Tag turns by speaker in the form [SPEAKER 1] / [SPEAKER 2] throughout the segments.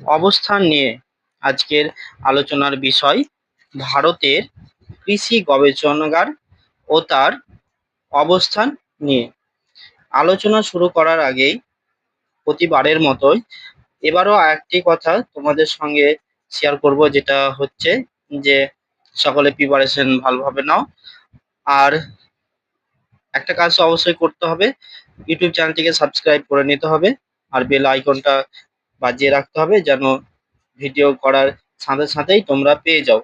[SPEAKER 1] অবস্থান নিয়ে আজকের আলোচনার বিষয় ভারতের কৃষি গবেষণাগার ও তার অবস্থান নিয়ে। আলোচনা শুরু করার আগেই প্রতিবারের মতোই এবারও একটি কথা তোমাদের সঙ্গে শেয়ার করব, যেটা হচ্ছে যে সকলে প্রিপারেশন ভালোভাবে নাও। আর একটা কাজ অবশ্যই করতে হবে, ইউটিউব চ্যানেলটিকে সাবস্ক্রাইব করে নিতে হবে, আর বেল আইকনটা বাজিয়ে রাখতে হবে যেন ভিডিও করার সাথে সাথেই তোমরা পেয়ে যাও।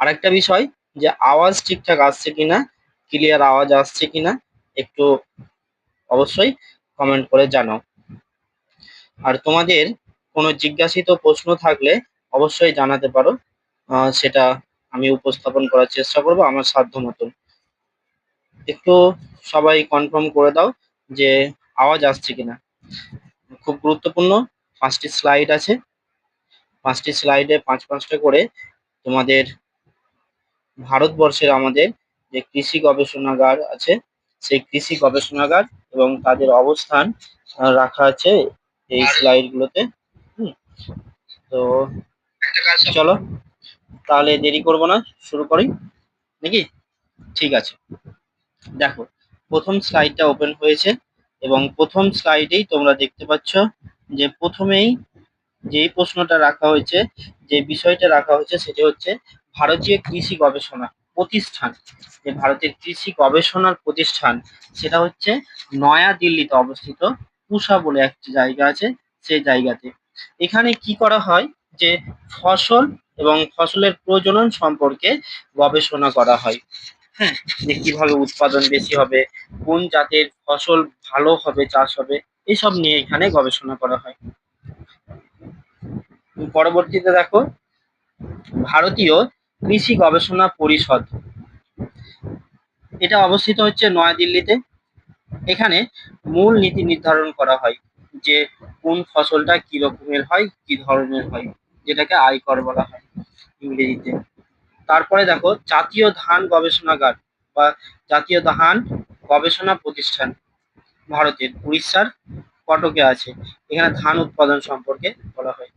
[SPEAKER 1] আরেকটা বিষয় যে আওয়াজ ঠিকঠাক আসছে কিনা ক্লিয়ার আওয়াজ আসছে কিনা, একটু অবশ্যই কমেন্ট করে জানাও। আর তোমাদের কোনো জিজ্ঞাসিত প্রশ্ন থাকলে অবশ্যই জানাতে পারো সেটা আমি উপস্থাপন করার চেষ্টা করব আমার সাধ্য মতন একটু সবাই কনফার্ম করে দাও যে আওয়াজ আসছে কিনা। খুব গুরুত্বপূর্ণ। পাঁচটি স্লাইড আছে। পাঁচটি স্লাইডে পাঁচ পাঁচটা করে তোমাদের ভারতবর্ষের আমাদের যে কৃষি গবেষণাগার আছে, সেই কৃষি গবেষণাগার এবং তাদের অবস্থান রাখা আছে এই স্লাইডগুলোতে তো চলো, তাহলে দেরি করব না, শুরু করি। নাকি? ঠিক আছে। দেখো, প্রথম স্লাইডটা ওপেন হয়েছে। এবং প্রথম স্লাইডেই তোমরা দেখতে পাচ্ছ যে প্রথমেই যেই প্রশ্নটা রাখা হয়েছে, যে বিষয়টা রাখা হয়েছে সেটি হচ্ছে ভারতীয় কৃষি গবেষণা প্রতিষ্ঠান। যে ভারতের কৃষি গবেষণার প্রতিষ্ঠান, সেটা হচ্ছে নয়া দিল্লিতে অবস্থিত পুষা বলে একটি জায়গা আছে সেই জায়গাতে। এখানে কি করা হয় যে ফসল এবং ফসলের প্রজনন সম্পর্কে গবেষণা করা হয়। হ্যাঁ যে কীভাবে উৎপাদন বেশি হবে, কোন জাতের ফসল ভালো হবে, চাষ হবে, এসব নিয়ে এখানে গবেষণা করা হয়। পরবর্তীতে দেখো, ভারতীয় কৃষি গবেষণা পরিষদ। এটা অবস্থিত হচ্ছে নয়াদিল্লিতে। এখানে মূল নীতি নির্ধারণ করা হয় যে কোন ফসলটা কি রকমের হয়, কি ধরনের হয়, যেটাকে আয়কর বলা হয় ইংরেজিতে। তারপরে দেখো, জাতীয় ধান গবেষণাগার বা জাতীয় ধান গবেষণা প্রতিষ্ঠান ভারতের, উড়িষ্যার কটকে আছে। এখানে ধান উৎপাদন সম্পর্কে বলা হয়।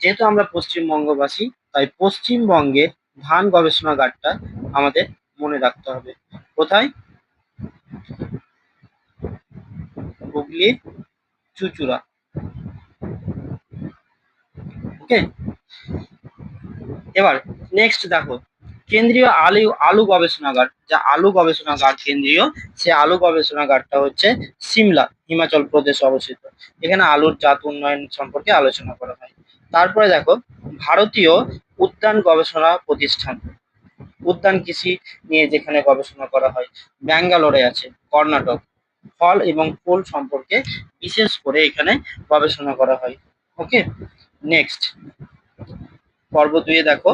[SPEAKER 1] যেহেতু আমরা পশ্চিমবঙ্গবাসী, তাই পশ্চিমবঙ্গের ধান গবেষণাগারটা আমাদের মনে রাখতে হবে। কোথায়? হুগলির চুচুড়া। ওকে এবার নেক্সট দেখো কেন্দ্রীয় আলু আলু গবেষণাগার, যা আলু গবেষণাগার কেন্দ্রীয়, সে আলু গবেষণাগারটা হচ্ছে সিমলা, হিমাচল প্রদেশে অবস্থিত। এখানে আলুর জাত উন্নয়ন সম্পর্কে আলোচনা করা হয়। তারপরে দেখো, ভারতীয় উদ্যান গবেষণা প্রতিষ্ঠান। উদ্যান কৃষি নিয়ে যেখানে গবেষণা করা হয়, ব্যাঙ্গালোরে আছে, কর্ণাটক। ফল এবং ফুল সম্পর্কে বিশেষ করে এখানে গবেষণা করা হয়। ওকে নেক্সট পর্ব দুয়ে দেখো।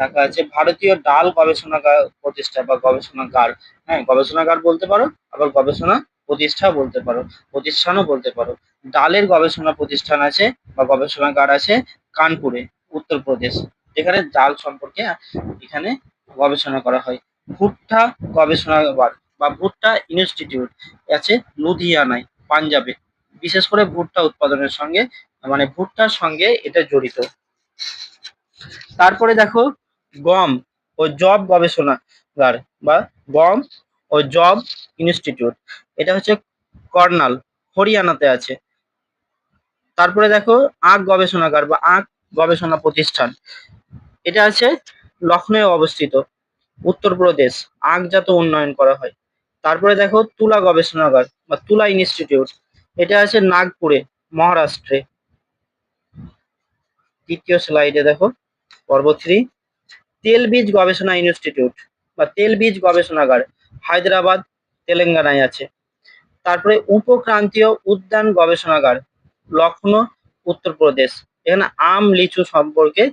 [SPEAKER 1] রাখা আছে, ভারতীয় ডাল গবেষণাগার প্রতিষ্ঠা বা গবেষণাগার। হ্যাঁ গবেষণাগার বলতে পারো, আবার গবেষণা প্রতিষ্ঠা বলতে পারো, প্রতিষ্ঠানও বলতে পারো। ডালের গবেষণা প্রতিষ্ঠান আছে বা গবেষণাগার আছে কানপুরে, উত্তরপ্রদেশ। যেখানে ডাল সম্পর্কে এখানে গবেষণা করা হয়। ভুট্টা গবেষণাগার বা ভুট্টা ইনস্টিটিউট আছে লুধিয়ানায়, পাঞ্জাবে। বিশেষ করে ভুট্টা উৎপাদনের সঙ্গে মানে ভুট্টার সঙ্গে এটা জড়িত। তারপরে দেখো গম ও জব গবেষণাগার বা গম ও জব ইনস্টিটিউট। এটা হচ্ছে কর্নাল, হরিয়ানাতে আছে। তারপরে দেখো আখ গবেষণাগার বা আখ গবেষণা প্রতিষ্ঠান। এটা আছে লখনৌ অবস্থিত উত্তরপ্রদেশ আখজাত উন্নয়ন করা হয়। তারপরে দেখো তুলা গবেষণাগার বা তুলা ইনস্টিটিউট। এটা আছে নাগপুরে, মহারাষ্ট্রে। তৃতীয় স্লাইডে দেখো। পর্ব তেল বীজ গবেষণা ইনস্টিটিউট বা তেল বীজ গবেষণাগার, হায়দ্রাবাদ, তেলেঙ্গানায় আছে। তারপরে উপক্রান্তীয় উদ্যান গবেষণাগার লখনৌ উত্তরপ্রদেশ। এখানে আম, লিচু সম্পর্কে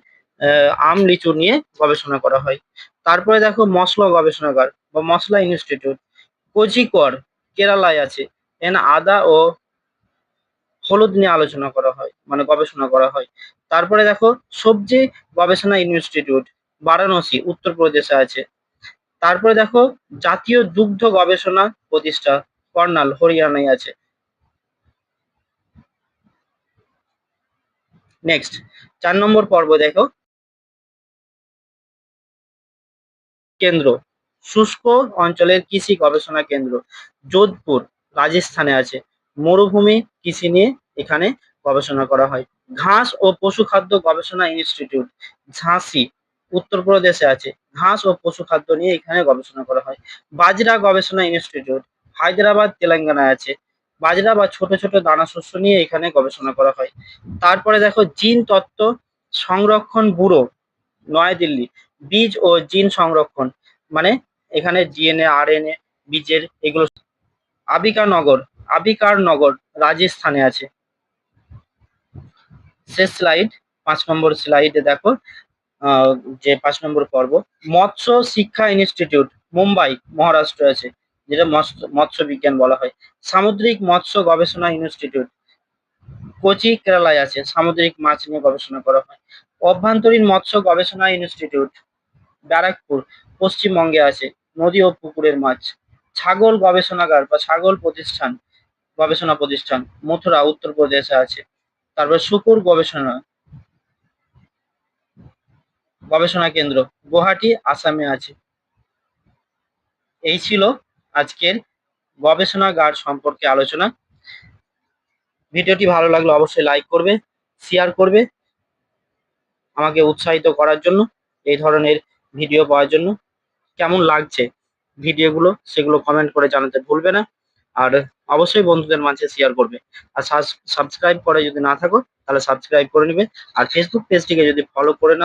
[SPEAKER 1] আম, লিচু নিয়ে গবেষণা করা হয়। তারপরে দেখো মশলা গবেষণাগার বা মশলা ইনস্টিটিউট। কোজিকর কেরালায় আছে। এখানে আদা ও হলুদ নিয়ে আলোচনা করা হয়। মানে গবেষণা করা হয়। তারপরে দেখো, সবজি গবেষণা ইনস্টিটিউট, বারাণসী, উত্তরপ্রদেশে আছে। তারপরে দেখো, জাতীয় দুগ্ধ গবেষণা প্রতিষ্ঠা, কর্নাল, হরিয়ানায় আছে। নেক্সট চার নম্বর পর্ব দেখো। কেন্দ্র, শুষ্ক অঞ্চলের কৃষি গবেষণা কেন্দ্র, যোধপুর, রাজস্থানে আছে। মরুভূমি কৃষি নিয়ে এখানে গবেষণা করা হয়। ঘাস ও পশু খাদ্য গবেষণা ইনস্টিটিউট, ঝাঁসি উত্তরপ্রদেশে আছে। ঘাস ও পশু খাদ্য নিয়ে এখানে গবেষণা করা হয়। বাজরা গবেষণা ইনস্টিটিউট, হায়দ্রাবাদ, তেলেঙ্গানায় আছে। বাজরা বা ছোট ছোট দানা শস্য নিয়ে এখানে গবেষণা করা হয়। তারপরে দেখো, জিন তত্ত্ব সংরক্ষণ ব্যুরো, নয়াদিল্লি। বীজ ও জিন সংরক্ষণ মানে এখানে ডিএনএ, আরএনএ, বীজের এগুলো। আবিকা নগর আবিকার নগর রাজস্থানে আছে। শেষ স্লাইড পাঁচ নম্বর স্লাইডে দেখো যে পাঁচ নম্বর পর্ব। মৎস্য শিক্ষা ইনস্টিটিউট মুম্বাই, মহারাষ্ট্র আছে, যেটা মৎস্য বিজ্ঞান বলা হয়। সামুদ্রিক মৎস্য গবেষণা ইনস্টিটিউট কোচি কেরালায় আছে, সামুদ্রিক মাছ নিয়ে গবেষণা করা হয়। অভ্যন্তরীণ মৎস্য গবেষণা ইনস্টিটিউট ব্যারাকপুর, পশ্চিমবঙ্গে আছে, নদী ও পুকুরের মাছ। ছাগল গবেষণাগার বা ছাগল প্রতিষ্ঠান, গবেষণা প্রতিষ্ঠান, মথুরা, উত্তরপ্রদেশে আছে। তারপর শুকুর গবেষণা। গবেষণা কেন্দ্র, গুয়াহাটি, আসামে আছে। এই ছিল আজকের গবেষণাগার সম্পর্কে আলোচনা। ভিডিওটি ভালো লাগলে অবশ্যই লাইক করবে শেয়ার করবে, আমাকে উৎসাহিত করার জন্য, এই ধরনের ভিডিও পাওয়ার জন্য। কেমন লাগছে ভিডিওগুলো, সেগুলো কমেন্ট করে জানাতে ভুলবে না। আর অবশ্যই বন্ধুদের মাঝে শেয়ার করবে। আর সাবস্ক্রাইব করে যদি না থাকো, তাহলে সাবস্ক্রাইব করে নেবে। আর ফেসবুক পেজটিকে যদি ফলো করে না